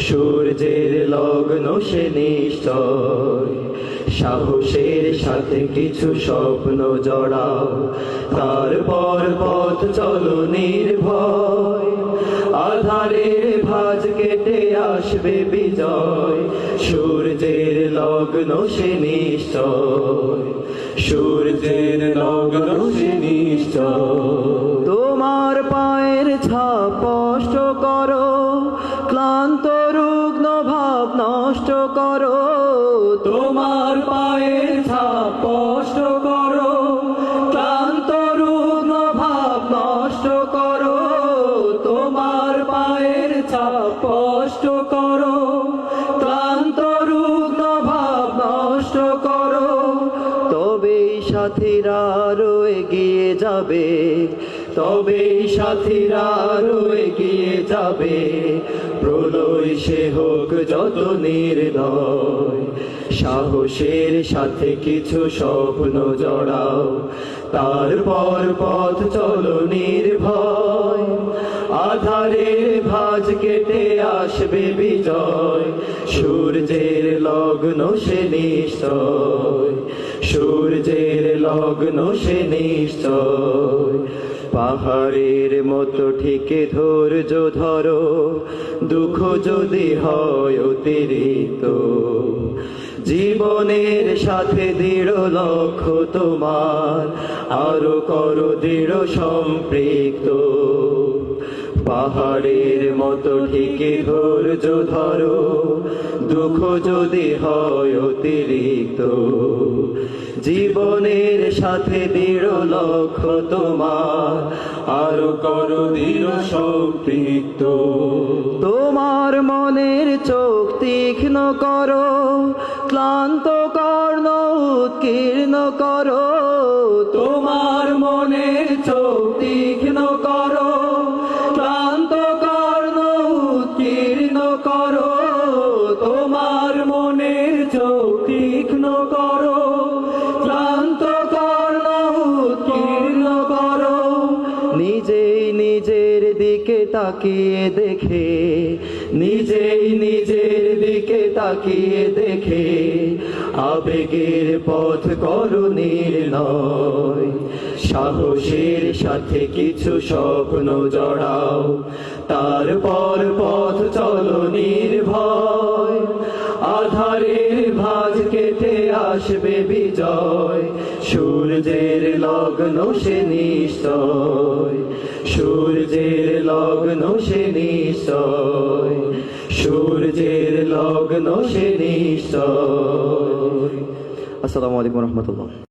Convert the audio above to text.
সূর্যের লগ্ন সে নিশ্চয়। সাহসের সাথে কিছু স্বপ্ন জড়াও, তারপর পথ চলো নির্ভয়। আধারের ভাজ কেটে আসবে বিজয়, সূর্যের লগ্ন সে নিশ্চয়। সূর্যের লগ্ন সে নিশ্চয়। তোমার পায়ের ছাপ স্পষ্ট করো তোমার পায়ের ছাপ কষ্ট করো, ক্লান্ত রুগ্ন ভাব নষ্ট করো, তোমার পায়ের ছাপ কষ্ট করো। সাথীরা রয়ে গিয়ে যাবে, তবে সাথীরা রয়ে গিয়ে যাবে। প্রলয় সে হোক যত নির্দয়, সাহসের সাথে কিছু স্বপ্ন জড়াও, তারপর পথ চলো নির্ভয়। ভাজ কেটে আসবে বিজয়। সূর্যের লগ্ন সে নিশ্চয়। সূর্যের লগ্ন সে নিশ্চয়। পাহাড়ের মতো ঠিকে ধৈর্য ধরো, দুঃখ যদি হয় অতিরিক্ত। জীবনের সাথে দৃঢ় লক্ষ্য তোমার, আরও করো দৃঢ় সম্পৃক্ত। পাহাড়ের মতো ঠিকই ধৈর্য ধরো, দুঃখ যদি হয় অতিরিক্ত। জীবনের সাথে দৃঢ় লক্ষ্য তোমার, আরও করো দৃঢ় সম্পৃক্ত। তোমার মনের চোখ তীক্ষ্ণ করো, ক্লান্ত কর্ণ উৎকীর্ণ করো। তোমার মনের করো তাকিয়ে দেখে, নিজেই নিজের দিকে তাকিয়ে দেখে, আবেগের পথ করো নির্ণয়, সাহসের সাথে কিছু স্বপ্ন জড়াও, তারপর পথ চলো নির্ভয় কেটে আসবে বিজয়। সূর্যের লগ্ন সে নিশ্চয়। সূর্যের লগ্ন সে নিশ্চয়। সূর্যের লগ্ন সে নিশ্চয়। আসসালামু আলাইকুম রহমতুল্লাহ।